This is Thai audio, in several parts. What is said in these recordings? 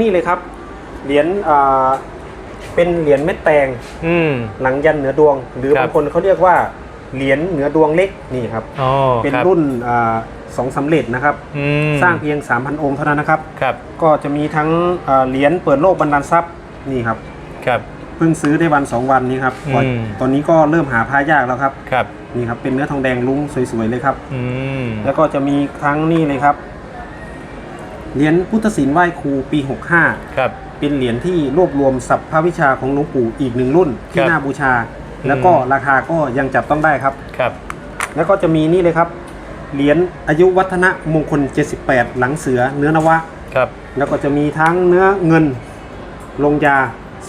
นี่เลยครับ เหรียญอ่าเป็นเหรียญเม็ดแตงอืม หลังยันเหนือดวง หรือครับบางคนเขาเรียกว่าเหรียญเหนือดวงเล็กนี่ครับ อ๋อเป็นครับรุ่นอ่าสองสำเร็จนะครับ อืมสร้างเพียง 3,000 องค์เท่านั้นนะครับ ครับก็จะมีทั้งอ่าเหรียญเปิดโลกบรรดาลทรัพย์นี่ครับครับ เพิ่งซื้อได้วัน2วันนี้ครับอืม ตอนนี้ก็เริ่มหาพายากแล้วครับครับนี่ครับเป็นเนื้อทองแดงลุ้งสวยๆเลยครับ อืมแล้วก็จะมีทั้งนี่เลยครับ เหรียญพุทธศิลป์ไหว้ครูปี 65 ครับ เป็นเหรียญที่รวบรวมสัพพวิชาของหลวงปู่อีกหนึ่งรุ่นที่ครับน่าบูชาอืมแล้วก็ราคาก็ยังจับต้องได้ครับ ครับแล้วก็จะมีนี่เลยครับ เหรียญอายุวัฒนะมงคล 78 หลังเสือเนื้อนวะ ครับ แล้วก็จะมีทั้งเนื้อเงิน ลงยา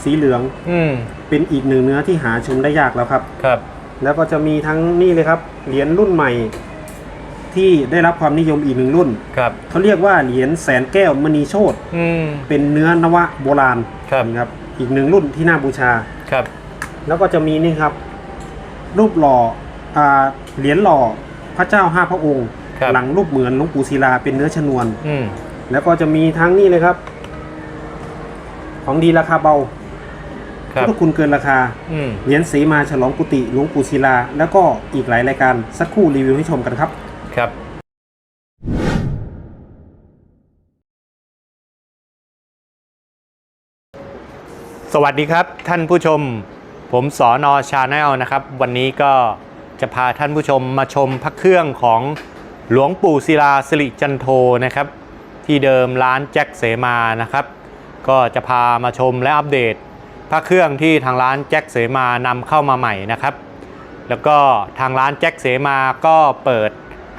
สีเหลืองอืมเป็นอีกหนึ่งเนื้อที่หาชมได้ยากแล้วครับ ครับ แล้วก็จะมีทั้งนี่เลยครับ เหรียญรุ่นใหม่ ที่ได้รับความนิยมอีกหนึ่งรุ่น ครับเขาเรียกว่าเหรียญแสนแก้วมณีโชตอืม เป็นเนื้อนวะโบราณครับนี่ครับ อีกหนึ่งรุ่นที่น่าบูชา ครับแล้วก็จะมีนี่ครับ รูปหล่ออ่าเหรียญหล่อพระเจ้าห้าพระองค์ ครับหลังรูปเหมือนหลวงปู่ศิลาเป็นเนื้อชนวน อืมแล้วก็จะมีทั้งนี่เลยครับ ของดีราคาเบาครับพุทธคุณเกินราคา อืมเหรียญสีมาฉลองกุฏิหลวงปู่ศิลา แล้วก็อีกหลายรายการสักครู่รีวิวให้ชมกันครับ ครับสวัสดีครับท่านผู้ชม ผมสอนอชาแนลนะครับ วันนี้ก็จะพาท่านผู้ชมมาชมพระเครื่องของหลวงปู่ศิลาสิริจันโทนะครับ ที่เดิมร้านแจ็คเสมานะครับ ก็จะพามาชมและอัปเดต พระเครื่องที่ทางร้านแจ็คเสมานำเข้ามาใหม่นะครับ แล้วก็ทางร้านแจ็คเสมาก็เปิด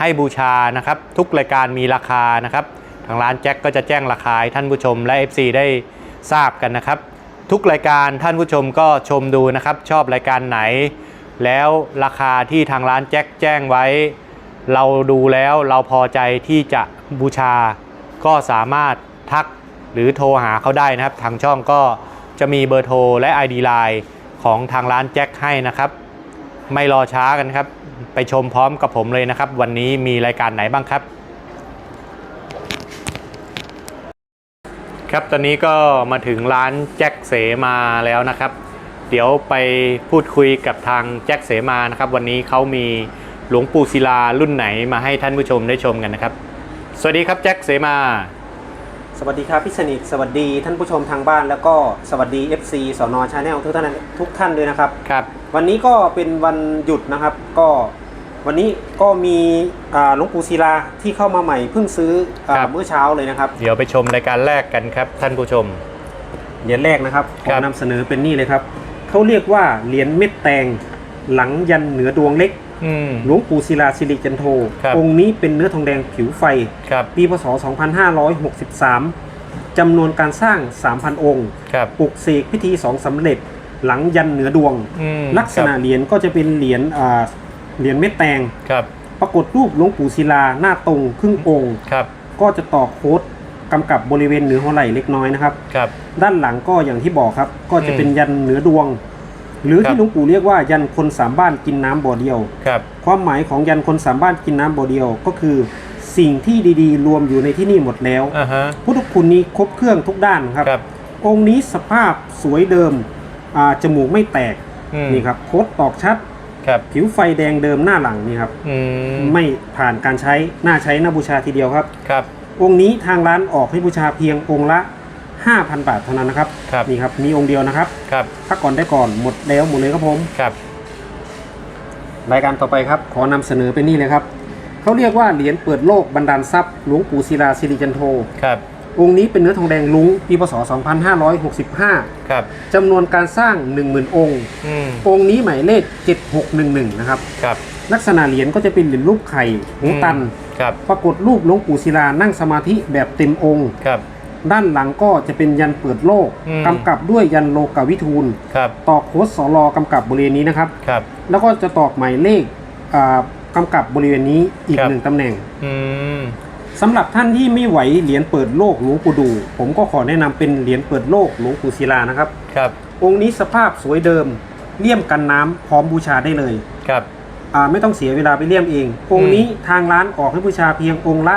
ให้บูชานะครับ ทุกรายการมีราคานะครับ ทางร้านแจ็คก็จะแจ้งราคาให้ท่านผู้ชมและ FC ได้ทราบกันนะครับ ทุกรายการท่านผู้ชมก็ชมดูนะครับ ชอบรายการไหน แล้วราคาที่ทางร้านแจ็คแจ้งไว้ เราดูแล้วเราพอใจที่จะบูชา ก็สามารถทักหรือโทรหาเขาได้นะครับ ทางช่องก็จะมีเบอร์โทรและ ID Line ของทางร้านแจ็คให้นะครับ ไม่รอช้ากันครับ ไปชมพร้อมกับผมเลยนะครับ วันนี้มีรายการไหนบ้างครับ ครับตอนนี้ก็มาถึงร้านแจ็คเสมาแล้วนะครับ เดี๋ยวไปพูดคุยกับทางแจ็คเสมานะครับ วันนี้เขามีหลวงปู่ศิลารุ่นไหนมาให้ท่านผู้ชมได้ชมกันนะครับ สวัสดีครับแจ็คเสมาสวัสดีครับพี่สนิทสวัสดีท่านผู้ชมทางบ้านแล้วก็สวัสดี FC สอนอชาแนลทุกท่านทุกท่านด้วยนะครับ ครับ วันนี้ก็เป็นวันหยุดนะครับ ก็ วันนี้ก็มีอ่าหลวงปู่ศิลาที่เข้ามาใหม่เพิ่งซื้ออ่าครับเมื่อเช้าเลยนะครับ เดี๋ยวไปชมรายการแรกกันครับ ท่านผู้ชม เหรียญแรกนะครับขครัอบนำเสนอเป็นนี่เลยครับเขาเรียกว่าเหรียญเม็ดแตงหลังยันเหนือดวงเล็กอืมหลวงปู่ศิลาสิริจันโทครับองค์นี้เป็นเนื้อทองแดงผิวไฟครับปีพศ 2563 จำนวนการสร้าง 3,000 องค์ครับปลุกเสกพิธีสองสำเร็จ หลังยันเหนือดวงอืมลักษณะเหรียญก็จะเป็นเหรียญอ่า เหรียญเม็ดแตงครับปรากฏรูปหลวงปู่ศิลาหน้าตรงครึ่งองค์ครับ ก็จะต่อโค้ดกำกับบริเวณเหนือหัวไหล่เล็กน้อยนะครับ ครับ ด้านหลังก็อย่างที่บอกครับ ก็จะเป็นอืมยันเหนือดวง หรือครับที่หลวงปู่เรียกว่ายันคนสามบ้านกินน้ำบ่อเดียว ครับ ความหมายของยันคนสามบ้านกินน้ำบ่อเดียว ก็คือสิ่งที่ดีๆ รวมอยู่ในที่นี่หมดแล้วอ่าฮะพุทธคุณนี้ครบเครื่องทุกด้านครับครับองค์นี้สภาพสวยเดิมอ่าจมูกไม่แตกอืมนี่ครับโคดตอกชัด ครับผิวไฟแดงเดิมหน้าหลังนี่ครับอืมไม่ผ่านการใช้หน้าใช้หน้าบูชาทีเดียวครับ ครับองค์นี้ทางร้านออกให้บูชาเพียงองค์ละ 5,000 บาทเท่านั้นนะครับครับนี่ครับมีองค์เดียวนะครับครับพักก่อนได้ก่อนหมดแล้วหมดเลยครับผมครับรายการต่อไปครับ ขอนำเสนอเป็นนี่เลยครับเขาเรียกว่าเหรียญเปิดโลกบรรดาลทรัพย์หลวงปู่ศิลาสิริจันโทครับ องค์นี้เป็นเนื้อทองแดงลุ้งปีพศ 2565 ครับ จำนวนการสร้าง 10,000 องค์ อืม องค์นี้หมายเลข 7611 นะครับ ครับลักษณะเหรียญก็จะเป็นเหรียญรูปไข่หูตันครับ ปรากฏรูปหลวงปู่ศิลานั่งสมาธิแบบเต็มองค์ ครับ ด้านหลังก็จะเป็นยันเปิดโลก อืม กำกับด้วยยันโลกาวิทูล ครับตอกโคดสอรอกำกับบริเวณนี้นะครับ ครับ แล้วก็จะตอกหมายเลขอ่ากำกับบริเวณนี้อีกครับ หนึ่งตำแหน่ง อืม สำหรับท่านที่ไม่ไหวเหรียญเปิดโลกหลวงปู่ดู ผมก็ขอแนะนำเป็นเหรียญเปิดโลกหลวงปู่ศิลานะครับ ครับ องค์นี้สภาพสวยเดิมเลี่ยมกันน้ำพร้อมบูชาได้เลยครับ อ่าไม่ต้องเสียเวลาไปเลี่ยมเอง องค์นี้ทางร้านออกให้บูชาเพียงองค์ละ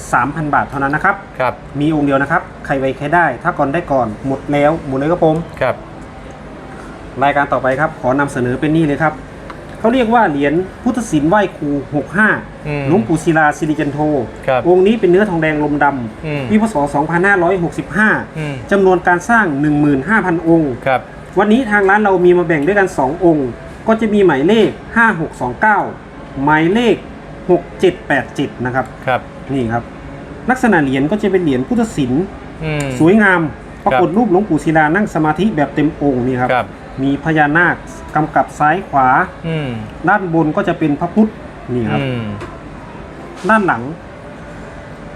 13,000 บาทเท่านั้นนะครับ ครับ มีองค์เดียวนะครับ ใครไวใครได้ ถ้าก่อนได้ก่อนหมดแล้วหมดเลยครับผม ครับ รายการต่อไปครับ ขอนำเสนอเป็นนี่เลยครับ เขาเรียกว่าเหรียญพุทธศิลป์ไหว้ครูอืม65หลวงปู่ศิลาสิริจันโทครับองค์นี้เป็นเนื้อทองแดงลมดอืมำปีพศ2565อืมจำนวนการสร้าง 15,000 องค์ ครับ วันนี้ทางร้านเรามีมาแบ่งด้วยกัน 2 องค์ ก็จะมีหมายเลข 5629 หมายเลข 6787 นะครับ ครับ นี่ครับ ลักษณะเหรียญก็จะเป็นเหรียญพุทธศิลป์ อืม สวยงามปรากฏรูปหลวงปู่ศิลานั่งสมาธิแบบเต็มองค์นี่ครับ ครับ มีพญานาคกำกับซ้ายขวา อืมด้านบนก็จะเป็นพระพุทธนี่ครับ อืมด้านหลัง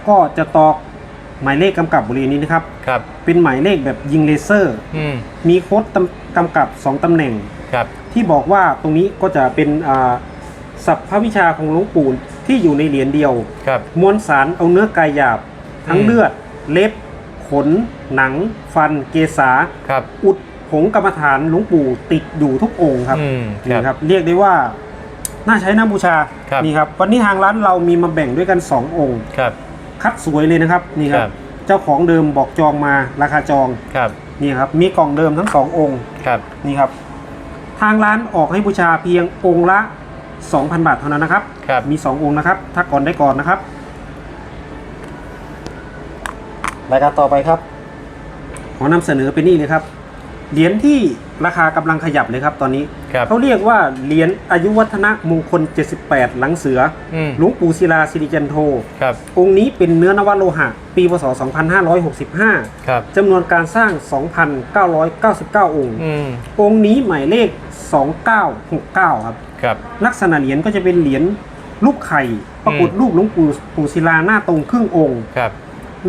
ก็จะตอกหมายเลขกำกับบริเวณนี้นะครับ ครับเป็นหมายเลขแบบยิงเลเซอร์ อืมมีโค้ดตำกำกับ2ตำแหน่ง ครับที่บอกว่าตรงนี้ก็จะเป็นอ่าศัพท์พระวิชาของหลวงปู่ที่อยู่ในเหรียญเดียว ครับ มวลสารเอาเนื้อกายหยาบ ทั้งอืม เลือด เล็บ ขน หนัง ฟัน เกษา ครับอุด ผงกรรมฐานหลวงปู่ติดอยู่ทุกองค์ครับอืมนี่ครับ เรียกได้ว่าน่าใช้น้ำบูชาครับ นี่ครับ วันนี้ทางร้านเรามีมาแบ่งด้วยกัน 2 องค์ ครับ คัดสวยเลยนะครับนี่ครัครับ บ เจ้าของเดิมบอกจองมาราคาจองครับนี่ครับ มีกล่องเดิมทั้งสององค์ครับนี่ครับ ทางร้านออกให้บูชาเพียงองค์ละ 2,000 บาทเท่านั้นนะครับ ครับมี 2 องค์นะครับถ้าก่อนได้ก่อนนะครับรายการต่อไปครับ ขอนำเสนอเป็นนี่เลยครับ เหรียญที่ราคากำลังขยับเลยครับตอนนี้ครับเขาเรียกว่าเหรียญอายุวัฒนะมงคล 78 หลังเสืออืมหลวงปู่ศิลาสิริจันโทครับองค์นี้เป็นเนื้อนวโลหะ ปีพศ 2565ครับจำนวนการสร้าง 2,999 องค์อืมองค์นี้หมายเลข 2969 ครับครับ ลักษณะเหรียญก็จะเป็นเหรียญรูปไข่ปรากฏรูปหลวงปู่ปู่ศิลาหน้าตรงครึ่งองค์ครับ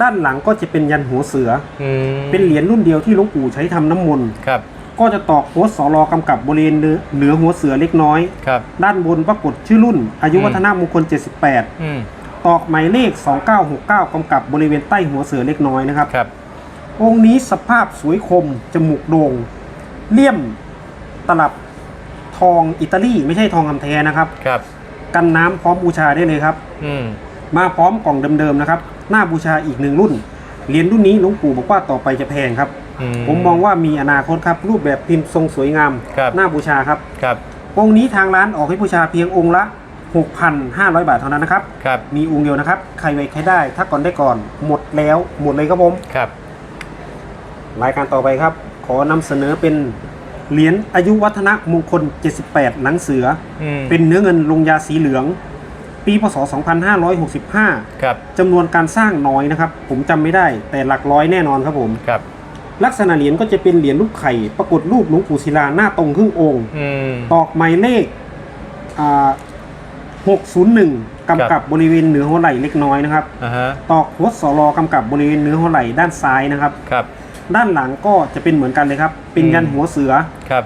ด้านหลังก็จะเป็นยันหัวเสือ อืมเป็นเหรียญรุ่นเดียวที่หลวงปู่ใช้ทำน้ำมนต์ ครับก็จะตอกโค้ดสอรอกำกับบริเวณเหนือหัวเสือเล็กน้อย ครับ ด้านบนปรากฏชื่อรุ่น อายุอืมวัฒนมงคล 78 อืมตอกหมายเลข 2969กำกับบริเวณใต้หัวเสือเล็กน้อยนะครับ ครับ องค์นี้สภาพสวยคม จมูกโด่ง เลี่ยมตลับทองอิตาลีไม่ใช่ทองคำแท้นะครับ ครับ กันน้ำพร้อมบูชาได้เลยครับ อืมมาพร้อมกล่องเดิมๆนะครับ หน้าบูชาอีกหนึ่งรุ่น เหรียญรุ่นนี้หลวงปู่บอกว่าต่อไปจะแพงครับอืผมมองว่ามีอนาคตครับ รูปแบบพิมพ์ทรงสวยงามครับหน้าบูชาครับครับ องค์นี้ทางร้านออกให้บูชาเพียงองค์ละ 6,500 บาทเท่านั้นนะครับครับมีองค์เดียวนะครับ ใครไว้ใครได้ ถ้าก่อนได้ก่อน หมดแล้วหมดเลยครับผมครับรายการต่อไปครับ ขอนำเสนอเป็นเหรียญอายุวัฒนะมงคล 78หลังเสืออืมเป็นเนื้อเงินลงยาสีเหลือง ปีพศ 2565 ครับจำนวนการสร้างน้อยนะครับ ผมจำไม่ได้ แต่หลักร้อยแน่นอนครับผม ครับ ลักษณะเหรียญก็จะเป็นเหรียญรูปไข่ ปรากฏรูปหลวงปู่ศิลาหน้าตรงครึ่งองค์ อืม ตอกหมายเลขอ่า601 กำกับบริเวณเหนือหัวไหล่เล็กน้อยนะครับ อ่าฮะ ตอกหัวสอรอกำกับบริเวณเหนือหัวไหล่ด้านซ้ายนะครับ ครับ ด้านหลังก็จะเป็นเหมือนกันเลยครับ เป็นยันหัวเสือ ครับ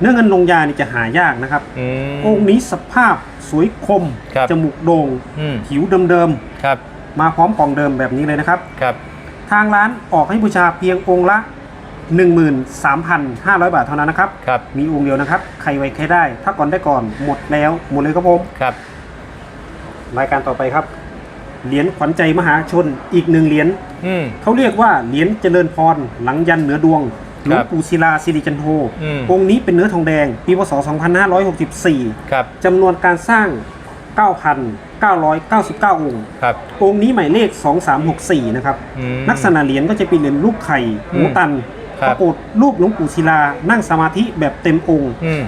เนื้อเงินลงยานี่จะหายากนะครับ อืม องค์นี้สภาพสวยคม ครับ จมูกโด่ง อืมผิวเดิมครับๆ มาพร้อมกล่องเดิมแบบนี้เลยนะครับ ครับทางร้านออกให้บูชาเพียงองค์ละ 13,500 บาทเท่านั้นนะครับ ครับมีองค์เดียวนะครับ ใครไว้ใครได้ ถ้าก่อนได้ก่อนหมดแล้วหมดเลยครับผม ครับรายการต่อไปครับ เหรียญขวัญใจมหาชนอีกหนึ่งเหรียญอืมเขาเรียกว่าเหรียญเจริญพรหลังยันเหนือดวง หลวงปู่ศิลาสิริจันโทอืมองค์นี้เป็นเนื้อทองแดง ปีพศ 2564ครับจำนวนการสร้าง 9,999 องค์ครับองค์นี้หมายเลข 2364 นะครับอืมลักษณะเหรียญก็จะเป็นเหรียญรูปไข่หูตันครับปรากฏรูปหลวงปู่ศิลานั่งสมาธิแบบเต็มองค์อืม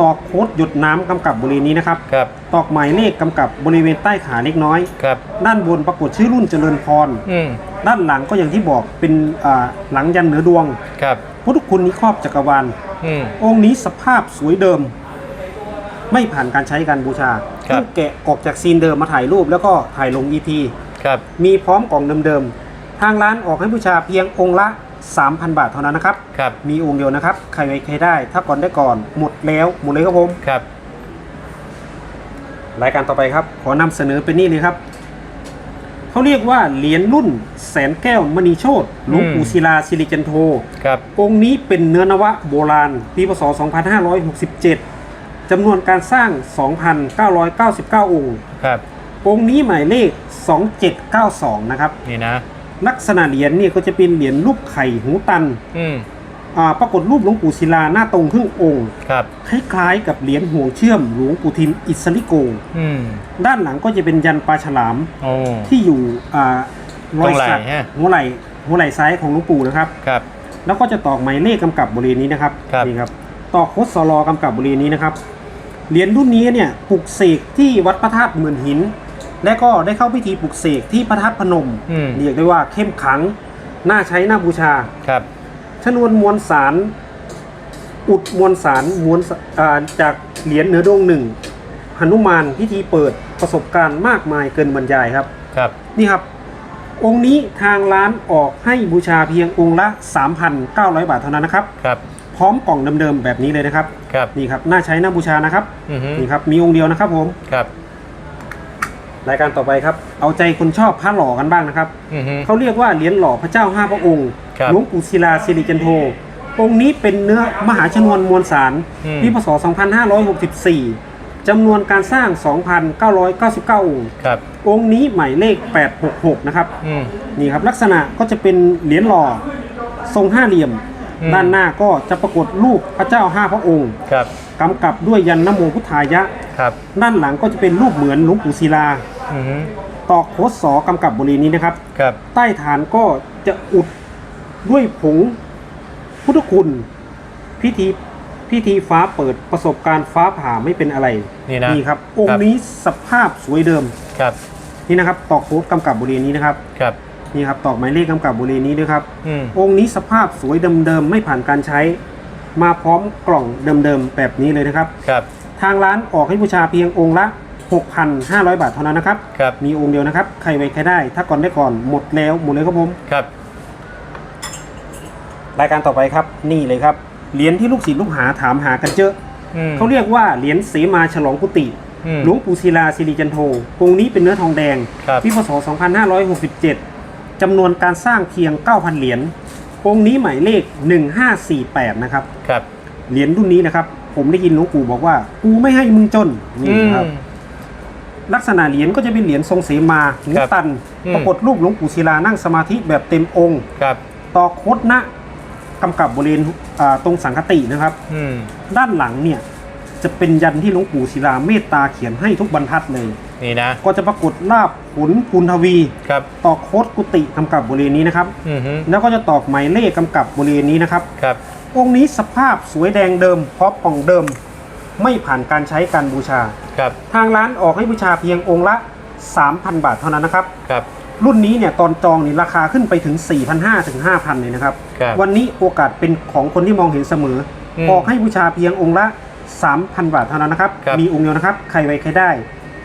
ตอกโค้ดหยดน้ำกำกับบริเวณนี้นะครับ ครับตอกหมายเลขกำกับบริเวณใต้ขาเล็กน้อย ครับด้านบนปรากฏชื่อรุ่นเจริญพร อืมด้านหลังก็อย่างที่บอกเป็นอ่าหลังยันเหนือดวง ครับพุทธคุณนี้ครอบจักรวาล อืม องค์นี้สภาพสวยเดิม ไม่ผ่านการใช้การบูชาครับ เพิ่งแกะออกจากซีนเดิมมาถ่ายรูปแล้วก็ถ่ายลง EP ครับ มีพร้อมกล่องเดิมๆ ทางร้านออกให้บูชาเพียงองค์ละ 3,000 บาทเท่านั้นนะครับ ครับ มีองค์เดียวนะครับ ใครไว้ใครได้ ถ้าก่อนได้ก่อน หมดแล้วหมดเลยครับผม ครับ รายการต่อไปครับ ขอนำเสนอเป็นนี่เลยครับ เขาเรียกว่าเหรียญรุ่นแสนแก้วมณีโชตหลวงปู่ศิลาสิริจันโท ครับ องค์นี้เป็นเนื้อนวะโบราณ ปีพศ 2567 จำนวนการสร้าง 2,999 องค์ ครับ องค์นี้หมายเลข 2792 นะครับ นี่นะ ลักษณะเหรียญเนี่ยก็จะเป็นเหรียญรูปไข่หูตันอืมอ่าปรากฏรูปหลวงปู่ศิลาหน้าตรงครึ่งองค์ครับ คล้ายๆกับเหรียญห่วงเชื่อมหลวงปู่ทิมอิสริโก อืมด้านหลังก็จะเป็นยันปลาฉลาม โอ้ ที่อยู่อ่าตรงไหล่สักฮะ หัวไหล่หัวไหล่ซ้ายของหลวงปู่นะครับ ครับ แล้วก็จะตอกหมายเลขกำกับบริเวณนี้นะครับครับ นี่ครับตอกโคดสลอกำกับบริเวณนี้นะครับเหรียญรุ่นนี้เนี่ยปลุกเสกที่วัดพระธาตุหมื่นหิน และก็ได้เข้าพิธีปลุกเสกที่พระธาตุพนม อืม เรียกได้ว่าเข้มขลัง น่าใช้น่าบูชา ครับ ชนวนมวลสาร อุดมวลสารมวลสอ่าจากเหรียญเหนือดวงหนึ่งหนุมานพิธีเปิดประสบการณ์มากมายเกินบรรยายครับ ครับ นี่ครับ องค์นี้ทางร้านออกให้บูชาเพียงองค์ละ 3,900 บาทเท่านั้นนะครับ ครับ พร้อมกล่องเดิมๆแบบนี้เลยนะครับ ครับ นี่ครับน่าใช้น่าบูชานะครับ อือฮึนี่ครับมีองค์เดียวนะครับผม ครับ รายการต่อไปครับ เอาใจคนชอบพระหล่อกันบ้างนะครับ อือฮึ เขาเรียกว่าเหรียญหล่อพระเจ้าห้าพระองค์ครับหลวงปู่ศิลาสิริจันโท องค์นี้เป็นเนื้อมหาชนวนมวลสารอืม ปีพศ 2564 จำนวนการสร้าง 2,999 องค์ ครับ องค์นี้หมายเลข 866 นะครับ อืม นี่ครับลักษณะก็จะเป็นเหรียญหล่อทรงห้าเหลี่ยม อืม ด้านหน้าก็จะปรากฏรูปพระเจ้าห้าพระองค์ครับ กำกับด้วยยันนโมพุทธายะ ครับ ด้านหลังก็จะเป็นรูปเหมือนหลวงปู่ศิลา อือฮึตอกโคดสอกำกับบริเวณนี้นะครับ ครับ ใต้ฐานก็จะอุดด้วยผงพุทธคุณ พิธีพิธีฟ้าเปิดประสบการณ์ฟ้าผ่าไม่เป็นอะไรนี่นะนี่ครับ องค์นี้สภาพสวยเดิมครับ นี่นะครับ ตอกโคดกำกับบริเวณนี้นะครับครับ นี่ครับตอกหมายเลขกำกับบริเวณนี้ด้วยครับ อืม องค์นี้สภาพสวยเดิมๆไม่ผ่านการใช้ มาพร้อมกล่องเดิมๆแบบนี้เลยนะครับ ครับ ทางร้านออกให้บูชาเพียงองค์ละ 6,500 บาทเท่านั้นนะครับ ครับ มีองค์เดียวนะครับ ใครไว้ใครได้ ถ้าก่อนได้ก่อน หมดแล้วหมดเลยครับผม ครับ รายการต่อไปครับ นี่เลยครับ เหรียญที่ลูกศิษย์ลูกหาถามหากันเยอะ อืม เขาเรียกว่าเหรียญเสมาฉลองกุฏิอืมหลวงปู่ศิลาสิริจันโทองค์นี้เป็นเนื้อทองแดงครับ ปีพศ 2567จำนวนการสร้างเพียง 9,000 เหรียญ องค์นี้หมายเลข 1548 นะครับ ครับ เหรียญรุ่นนี้นะครับ ผมได้ยินหลวงปู่บอกว่า กูไม่ให้มึงจน นี่อืมครับ ลักษณะเหรียญก็จะเป็นเหรียญทรงเสมาหูครับตัน อืม ปรากฏรูปหลวงปู่ศิลานั่งสมาธิแบบเต็มองค์ครับ ต่อโคดนะกำกับบริเวณอ่าตรงสังคตินะครับ อืม ด้านหลังเนี่ยจะเป็นยันที่หลวงปู่ศิลาเมตตาเขียนให้ทุกบรรทัดเลย นี่นะ ก็จะปรากฏลาบผลภูนทวี ครับ ตอกโคดกุฏิกำกับบริเวณนี้นะครับ อือฮึแล้วก็จะตอกหมายเลขกำกับบริเวณนี้นะครับ ครับ องค์นี้สภาพสวยแดงเดิมพร้อมป่องเดิม ไม่ผ่านการใช้การบูชา ครับ ทางร้านออกให้บูชาเพียงองค์ละ 3,000 บาทเท่านั้นนะครับ ครับ รุ่นนี้เนี่ยตอนจองนี่ราคาขึ้นไปถึง 4,500ถึง5,000เลยนะครับ ครับวันนี้โอกาสเป็นของคนที่มองเห็นเสมออมออกให้บูชาเพียงองค์ละ 3,000 บาทเท่านั้นนะครับ ครับ มีองค์เดียวนะครับ ใครไว้ใครได้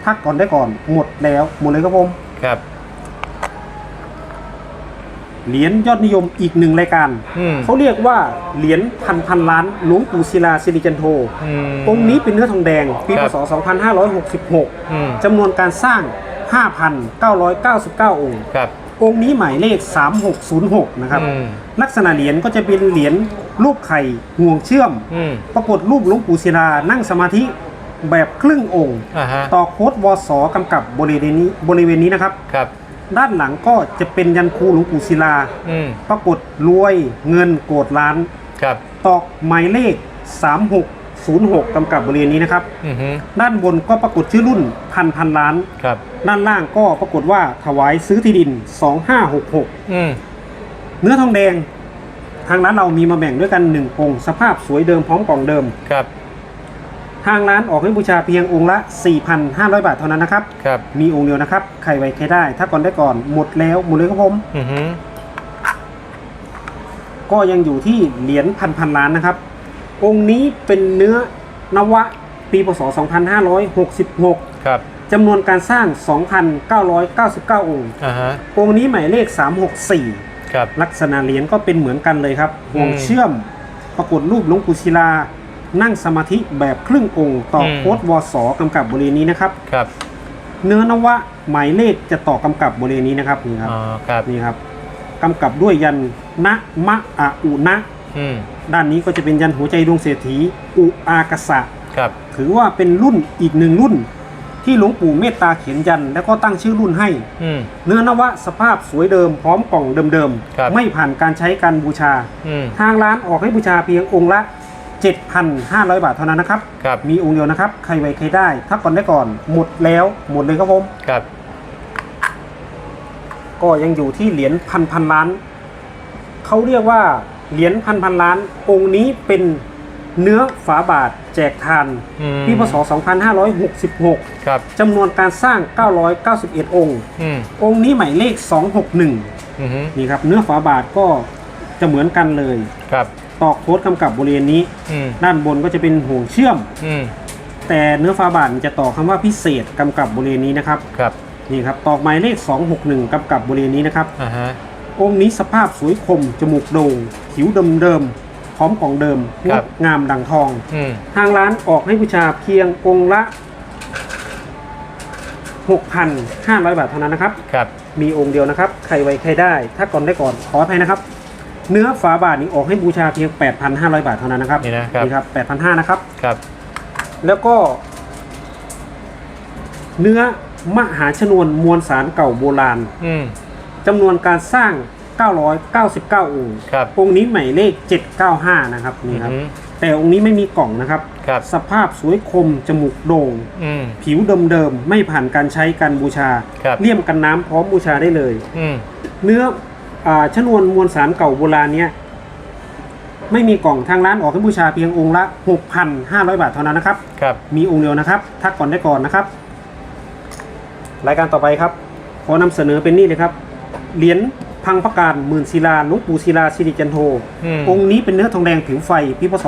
ทักก่อนได้ก่อน หมดแล้ว หมดเลยครับผม ครับ เหรียญยอดนิยมอีกหนึ่งรายการ อืม เขาเรียกว่าเหรียญพันพันล้านหลวงปู่ศิลาสิริจันโท อืม องค์นี้เป็นเนื้อทองแดง ปีคพรับศ2566อืมจำนวนการสร้าง 5,999 องค์ ครับ องค์นี้หมายเลข 3606 นะครับ อืม ลักษณะเหรียญก็จะเป็นเหรียญรูปไข่ห่วงเชื่อม อืมปรากฏรูปหลวงปู่ศิลานั่งสมาธิแบบครึ่งองค์ อ่าฮะต่อโค้ดวสกำกับบริเวณนี้บริเวณนี้นะครับ ครับ ด้านหลังก็จะเป็นยันครูหลวงปู่ศิลา อืมปรากฏรวยเงินโกดล้าน ครับตอกหมายเลข 3606กำกับบริเวณนี้นะครับ อือฮึด้านบนก็ปรากฏชื่อรุ่นพันพันล้าน ครับ ด้านล่างก็ปรากฏว่าถวายซื้อที่ดิน 2566 อืมเนื้อทองแดง ทางร้านเรามีมาแบ่งด้วยกัน1องค์สภาพสวยเดิมพร้อมกล่องเดิม ครับ ทางร้านออกให้บูชาเพียงองค์ละ 4,500 บาทเท่านั้นนะครับ ครับมีองค์เดียวนะครับ ใครไว้ใครได้ ถ้าก่อนได้ก่อนหมดแล้วหมดเลยครับผม อือฮึก็ยังอยู่ที่เหรียญพันพันล้านนะครับ องค์นี้เป็นเนื้อนวะปีพศ 2566 ครับจำนวนการสร้าง 2,999 องค์ อ่าฮะองค์นี้หมายเลข 364 ครับ ลักษณะเหรียญก็เป็นเหมือนกันเลยครับอืมห่วงเชื่อมปรากฏรูปหลวงปู่ศิลา นั่งสมาธิแบบครึ่งองค์ต่ออม โค้ดวสกำกับบริเวณนี้นะครับ ครับเนื้อนวะหมายเลขจะต่อกำกับบริเวณนี้นะครับนี่ครับอ๋อครับนี่ครับกำกับด้วยยันนะมะอะอุนะ อืมด้านนี้ก็จะเป็นยันหัวใจดวงเศรษฐีอุอากษะ ครับ ถือว่าเป็นรุ่นอีกหนึ่งรุ่น ที่หลวงปู่เมตตาเขียนยันแล้วก็ตั้งชื่อรุ่นให้ อืม เนื้อนวะสภาพสวยเดิมพร้อมกล่องเดิมครับ ๆ ไม่ผ่านการใช้การบูชา อืมทางร้านออกให้บูชาเพียงองค์ละ 7,500 บาทเท่านั้นนะครับ ครับ มีองค์เดียวนะครับ ใครไวใครได้ถ้าก่อนได้ก่อน หมดแล้วหมดเลยครับผม ครับ ก็ยังอยู่ที่เหรียญพันพันล้าน เขาเรียกว่าเหรียญพันพันล้าน องค์นี้เป็นเนื้อฝาบาทแจกทานอืมปีพศ 2566ครับ จำนวนการสร้าง 991 องค์ อืมองค์นี้หมายเลข 261 อืมนี่ครับเนื้อฝาบาทก็จะเหมือนกันเลย ครับ ตอกโค้ดกำกับบริเวณนี้ อืมด้านบนก็จะเป็นห่วงเชื่อม อืมแต่เนื้อฝาบาทจะต่อคำว่าพิเศษกำกับบริเวณนี้นะครับครับนี่ครับตอกหมายเลข 261กำกับบริเวณนี้นะครับ อ่าฮะ องค์นี้สภาพสวยคม จมูกโด่งผิวเดิมๆพร้อมของเดิมงดงามดังทอง อืมทางร้านออกให้บูชาเพียงองค์ละ 6,500 บาทเท่านั้นนะครับ ครับ มีองค์เดียวนะครับ ใครไวใครได้ ถ้าก่อนได้ก่อนขออภัยนะครับ เนื้อฝาบาทนี้ออกให้บูชาเพียง 8,500 บาทเท่านั้นนะครับนี่นะครับนี่ครับ8,500นะครับ ครับ แล้วก็ เนื้อมหาชนวนมวลสารเก่าโบราณอืม จำนวนการสร้าง 999 องค์ครับองค์นี้หมายเลข 795 นะครับนี่ครับ อืมแต่องค์นี้ไม่มีกล่องนะครับ ครับ สภาพสวยคม จมูกโด่ง อืม ผิวเดิมๆ ไม่ผ่านการใช้การบูชา ครับ เลี่ยมกันน้ำพร้อมบูชาได้เลย อืม เนื้ออา ชนวนมวลสารเก่าโบราณเนี้ยไม่มีกล่องทางร้านออกให้บูชาเพียงองค์ละ 6,500 บาทเท่านั้นนะครับ ครับ มีองค์เดียวนะครับ ทักก่อนได้ก่อนนะครับ รายการต่อไปครับ ขอนำเสนอเป็นนี่เลยครับ เหรียญพังพระการหมื่นศิลาหลวงปู่ศิลาสิริจันโท อืม องค์นี้เป็นเนื้อทองแดงผิวไฟปีพศ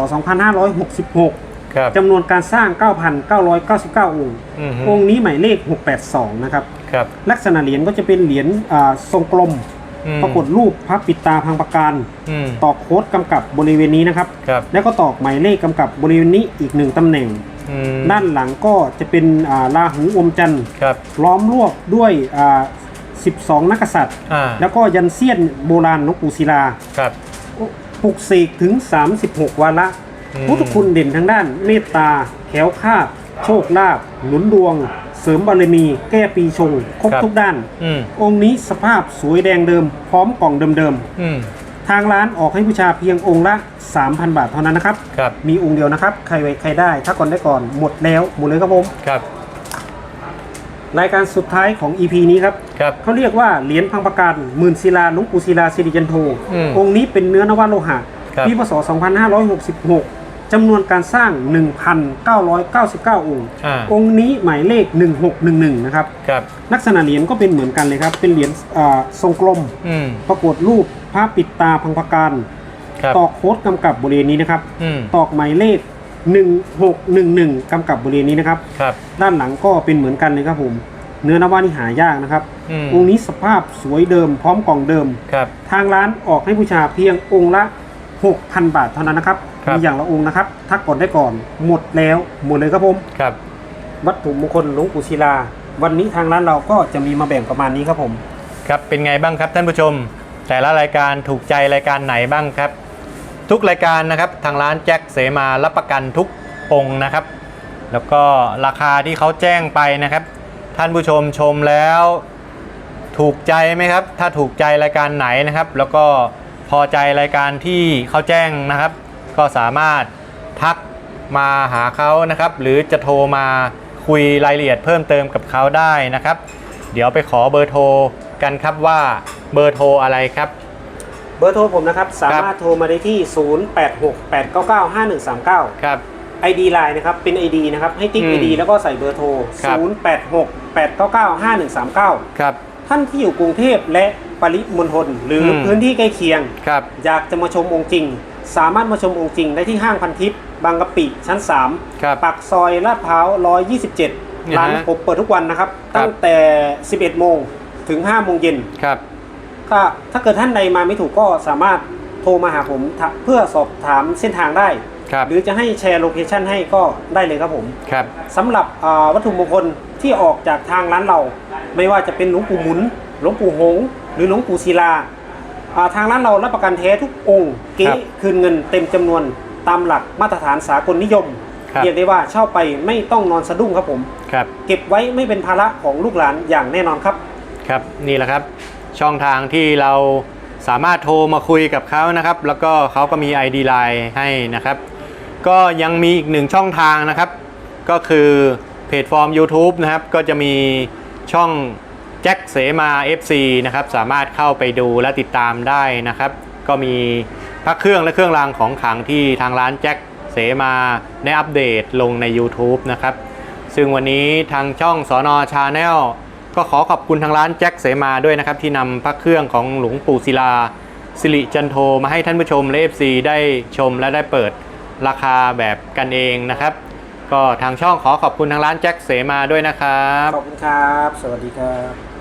2566ครับจำนวนการสร้าง 9,999 องค์ อืมองค์นี้หมายเลข 682 นะครับ ครับ ลักษณะเหรียญก็จะเป็นเหรียญอ่าทรงกลมอืม ปรากฏรูปพระปิดตาพังประการอืมตอกโค้ดกำกับบริเวณนี้นะครับครับ แล้วก็ตอกหมายเลขกำกับบริเวณนี้อีกหนึ่งตำแหน่งอืมด้านหลังก็จะเป็นอ่าราหูอมจันทร์ครับล้อมรวบด้วยอ่า12 นักกษัตริย์อ่าแล้วก็ยันเซียนโบราณหลวงปู่ศิลาครับปลุกเสกถึง 36 วาระอืมพุทธคุณเด่นทางด้านเมตตา แขวคาดโชคลาภหนุนดวง เสริมบารมี แก้ปีชง ครบทุกด้าน อืมองค์นี้สภาพสวยแดงเดิม พร้อมกล่องเดิมอืมๆ ทางร้านออกให้บูชาเพียงองค์ละ 3,000 บาทเท่านั้นนะครับ ครับมีองค์เดียวนะครับ ใครไว้ใครได้ ถ้าก่อนได้ก่อน หมดแล้ว หมดเลยครับผม ครับรายการสุดท้ายของ EP นี้ครับ ครับ เขาเรียกว่าเหรียญพังประการหมื่นศิลาหลวงปู่ศิลาสิริจันโท อืมองค์นี้เป็นเนื้อนวโลหะ ครับ ปีพศ 2566 จำนวนการสร้าง 1,999 องค์ อ่า องค์นี้หมายเลข 1611 นะครับ ครับ ลักษณะเหรียญก็เป็นเหมือนกันเลยครับ เป็นเหรียญอ่าทรงกลม อืม ปรากฏรูปพระปิดตาพังประการครับ ตอกโค้ดกำกับบริเวณนี้นะครับ อืม ตอกหมายเลข 1611 กำกับบริเวณนี้นะครับ ครับ ด้านหลังก็เป็นเหมือนกันเลยครับผม เนื้อนวานี่หายากนะครับ อืมองค์นี้สภาพสวยเดิมพร้อมกล่องเดิม ครับ ทางร้านออกให้บูชาเพียงองค์ละ 6,000 บาทเท่านั้นนะครับครับ มีอย่างละองค์นะครับทักก่อนได้ก่อนหมดแล้วหมดเลยครับผม ครับ วัตถุมงคลหลวงปู่ศิลา วันนี้ทางร้านเราก็จะมีมาแบ่งประมาณนี้ครับผม ครับ เป็นไงบ้างครับท่านผู้ชม แต่ละรายการถูกใจรายการไหนบ้างครับ ทุกรายการนะครับทางร้านแจ็คเสมารับประกันทุกองค์นะครับ แล้วก็ราคาที่เขาแจ้งไปนะครับ ท่านผู้ชมชมแล้ว ถูกใจไหมครับ ถ้าถูกใจรายการไหนนะครับ แล้วก็ พอใจรายการที่เขาแจ้งนะครับ ก็สามารถทักมาหาเขานะครับ หรือจะโทรมาคุยรายละเอียดเพิ่มเติมกับเขาได้นะครับ เดี๋ยวไปขอเบอร์โทรกันครับว่าเบอร์โทรอะไรครับ เบอร์โทรผมนะครับ สามารถโทรมาได้ที่ 0868995139 ครับ ID Line นะครับ เป็น ID นะครับ ให้ติ๊ก อืม ID แล้วก็ใส่เบอร์โทร ครับ 0868995139 ครับ ท่านที่อยู่กรุงเทพและ ปริมณฑลหรืออม พื้นที่ใกล้เคียง ครับ อยากจะมาชมองค์จริง สามารถมาชมองค์จริงได้ที่ห้างพันทิพย์บางกะปิชั้น ครับ3 ปักซอยลาดพร้าวนะ127 ร้านฮะผมเปิดทุกวันนะครับ ครับ ตั้งแต่ 11 โมงถึง 5 โมงเย็นครับ ก็ถ้าเกิดท่านใดมาไม่ถูกก็สามารถโทรมาหาผมถเพื่อสอบถามเส้นทางได้ ครับ หรือจะให้แชร์โลเคชันให้ก็ได้เลยครับผม ครับ สำหรับอ่าวัตถุมงคลที่ออกจากทางร้านเรา ไม่ว่าจะเป็นหลวงปู่หมุน หลวงปู่หงส์ หรือหลวงปู่ศิลาอ่าทางร้านเรารับประกันแท้ทุกองค์เก๊ครับคืนเงินเต็มจำนวนตามหลักมาตรฐานสากลนิยม ครับ เรียกได้ว่าเช่าไปไม่ต้องนอนสะดุ้งครับผม ครับ เก็บไว้ไม่เป็นภาระของลูกหลานอย่างแน่นอนครับ ครับนี่แหละครับช่องทางที่เราสามารถโทรมาคุยกับเขานะครับ แล้วก็เขาก็มี ID Line ให้นะครับ ก็ยังมีอีกหนึ่งช่องทางนะครับ ก็คือเพจฟอร์ม YouTube นะครับ ก็จะมีช่อง แจ็คเสมา FC นะครับสามารถเข้าไปดูและติดตามได้นะครับ ก็มีพระเครื่องและเครื่องรางของขลังที่ทางร้านแจ็คเสมาได้อัปเดตลงใน YouTube นะครับ ซึ่งวันนี้ทางช่องสอนอชาแนลก็ขอขอบคุณทางร้านแจ็คเสมาด้วยนะครับ ที่นำพระเครื่องของหลวงปู่ศิลา สิริจันโทมาให้ท่านผู้ชมและ FC ได้ชมและได้เปิดราคาแบบกันเองนะครับ ก็ทางช่องขอขอบคุณทางร้านแจ็คเสมาด้วยนะครับ ขอบคุณครับ สวัสดีครับ